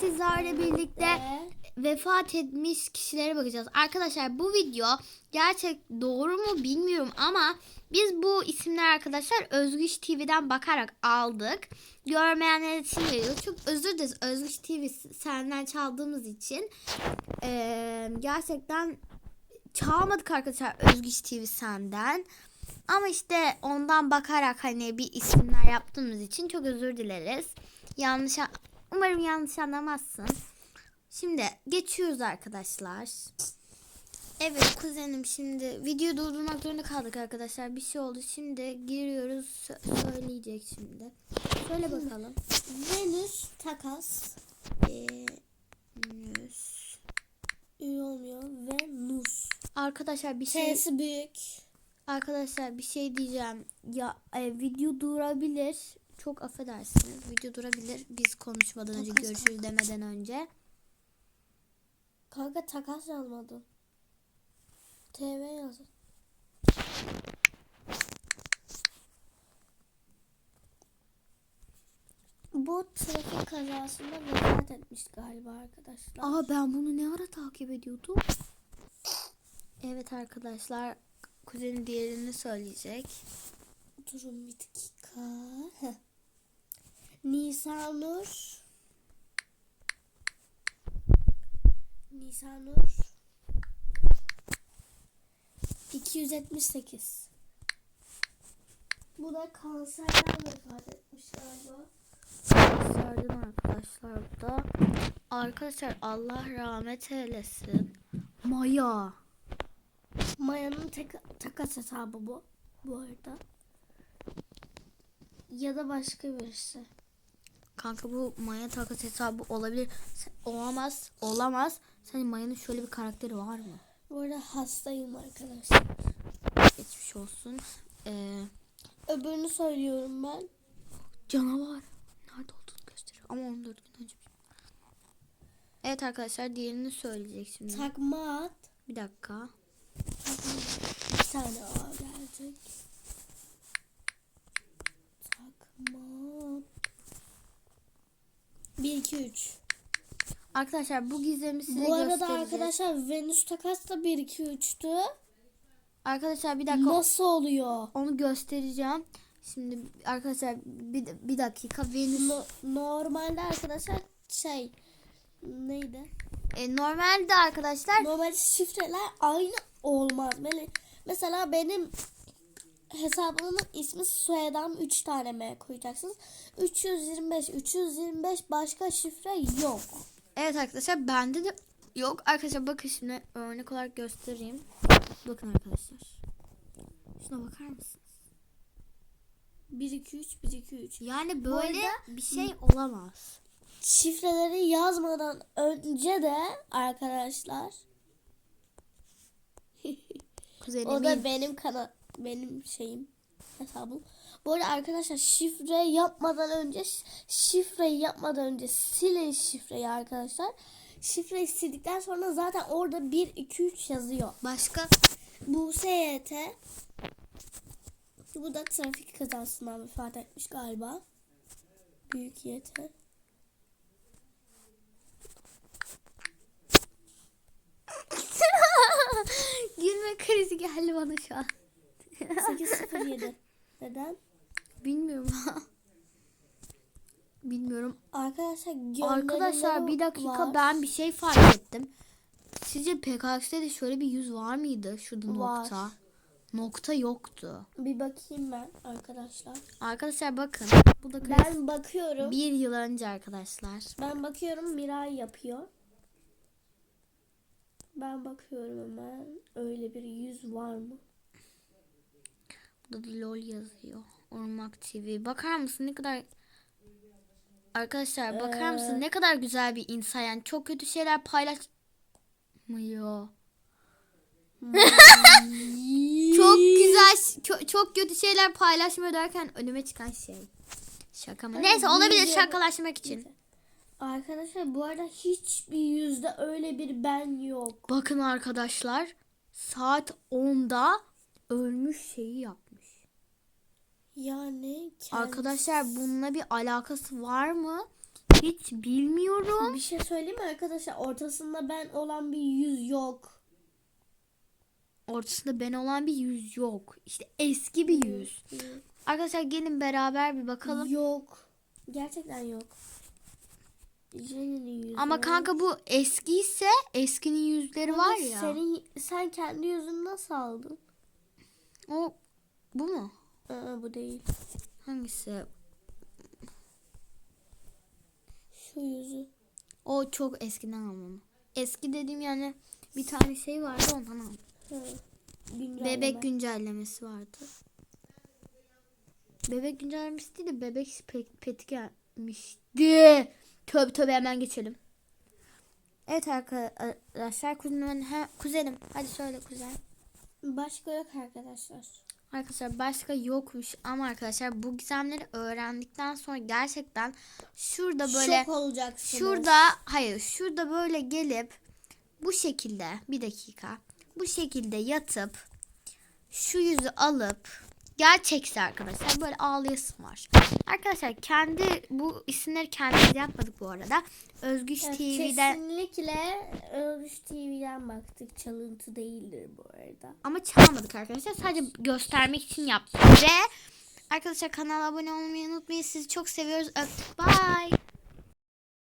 sizlerle birlikte vefat etmiş kişilere bakacağız. Arkadaşlar bu video gerçek doğru mu bilmiyorum ama biz bu isimler arkadaşlar Özgüç TV'den bakarak aldık. Görmeyenler için veriyoruz. Çok özür dileriz Özgüç TV senden çaldığımız için. Ee, gerçekten çalmadık arkadaşlar Özgüç TV senden. Ama işte ondan bakarak hani bir isimler yaptığımız için çok özür dileriz. Yanlış umarım yanlış anlamazsın. Şimdi geçiyoruz arkadaşlar. Evet kuzenim şimdi video durdurmak zorunda kaldık arkadaşlar. Bir şey oldu. Şimdi giriyoruz. Sö- söyleyecek şimdi. Söyle bakalım. Venüs takas Venüs. iyi olmuyor ve Nus. Arkadaşlar bir şey T'si büyük. Arkadaşlar bir şey diyeceğim. Ya e, video durabilir. Çok affedersiniz. Video durabilir. Biz konuşmadan önce Takas, görüşürüz demeden önce. Kanka takas yazmadım. TV yazın. Bu trafik kazasında vefat etmiş galiba arkadaşlar. Aa ben bunu ne ara takip ediyordum? Evet arkadaşlar. Kuzenin diğerini söyleyecek. Durun bir dakika. Nisanur. Nisanur. 278. Bu da kanserden vefat etmiş galiba. Sardım arkadaşlar bu da. Arkadaşlar Allah rahmet eylesin. Maya. Maya'nın tek, takas hesabı bu. Bu arada. Ya da başka birisi. Kanka bu Maya takas hesabı olabilir. Olamaz. Olamaz. Senin Maya'nın şöyle bir karakteri var mı? Bu arada hastayım arkadaşlar. Geçmiş olsun. Ee, Öbürünü söylüyorum ben. canavar. Nerede olduğunu gösteriyor. Ama 14 gün önce. Evet arkadaşlar diğerini söyleyecek şimdi. Takma at. Bir dakika. Bir tane A gelecek. Takma. 1 2 3. Arkadaşlar bu gizemi size Bu arada göstereceğiz. arkadaşlar Venüs takas da 1 2 3'tü. Arkadaşlar bir dakika Nasıl oluyor? onu göstereceğim. Şimdi arkadaşlar bir, bir dakika Venüs No- normalde arkadaşlar şey neydi? e, normalde arkadaşlar Normalde şifreler aynı olmaz. Böyle, mesela benim hesabımın ismi soyadım 3 tane M koyacaksınız. 325 325 başka şifre yok. evet arkadaşlar bende de yok. Arkadaşlar bakın şimdi örnek olarak göstereyim. Bakın arkadaşlar. Şuna bakar mısınız? 1 2 3 1 2 3. Yani böyle bir şey olamaz. Şifreleri yazmadan önce de arkadaşlar o da benim kanal benim şeyim hesabım. Bu arada arkadaşlar şifre yapmadan önce şifreyi yapmadan önce silin şifreyi arkadaşlar. Şifreyi sildikten sonra zaten orada 1 2 3 yazıyor. başka Bu SYT bu da trafik kazasından vefat etmiş galiba. Büyük YT. gülme krizi geldi bana şu an. 807. Neden? Bilmiyorum. Bilmiyorum. Arkadaşlar Arkadaşlar bir dakika var. ben bir şey fark ettim. Sizce PKX'de de şöyle bir yüz var mıydı? Şurada Var. nokta. Nokta yoktu. Bir bakayım ben arkadaşlar. Arkadaşlar bakın. Bu da Ben bakıyorum. bir yıl önce arkadaşlar. Ben bakıyorum Miray yapıyor. Ben bakıyorum hemen. Öyle bir yüz var mı? Burada da LOL yazıyor. Ormak TV. Bakar mısın ne kadar Arkadaşlar bakar mısın Ee, ne kadar güzel bir insan yani çok kötü şeyler paylaşmıyor. çok güzel ço- çok kötü şeyler paylaşmıyor derken önüme çıkan şey. Şaka mı? Neyse olabilir şakalaşmak için. Arkadaşlar bu arada hiçbir yüzde öyle bir ben yok. Bakın arkadaşlar saat 10'da ölmüş şeyi yapmış. Yani kendisi- Arkadaşlar bununla bir alakası var mı? hiç bilmiyorum. Bir şey söyleyeyim mi arkadaşlar? Ortasında ben olan bir yüz yok. Ortasında ben olan bir yüz yok. İşte eski bir yüz. Arkadaşlar gelin beraber bir bakalım. Yok. Gerçekten yok. Jenny'nin yüzü. Ama kanka bu eski ise eskinin yüzleri Ama var ya. Senin, sen kendi yüzünü nasıl aldın? O bu mu? Aa, bu değil. Hangisi? Şu yüzü. O çok eskiden almam. Eski dediğim yani bir tane şey vardı ondan aldım. Güncelleme. Bebek güncellemesi vardı. Bebek güncellemesi değil de bebek pe- peti gelmişti. Tövbe tövbe hemen geçelim. Evet arkadaşlar kuzenim, he, kuzenim hadi söyle kuzen. Başka yok arkadaşlar. Arkadaşlar başka yokmuş ama arkadaşlar bu gizemleri öğrendikten sonra gerçekten şurada böyle Şok olacaksınız. şurada hayır şurada böyle gelip bu şekilde bir dakika bu şekilde yatıp şu yüzü alıp gerçekse arkadaşlar böyle ağlayasım var. Arkadaşlar kendi bu isimleri kendimiz yapmadık bu arada. Özgüç Evet, TV'den Kesinlikle Örgüç TV'den baktık. Çalıntı değildir bu arada. ama çalmadık arkadaşlar. Sadece göstermek için yaptık ve arkadaşlar kanala abone olmayı unutmayın. Sizi çok seviyoruz. Öptük. Bye.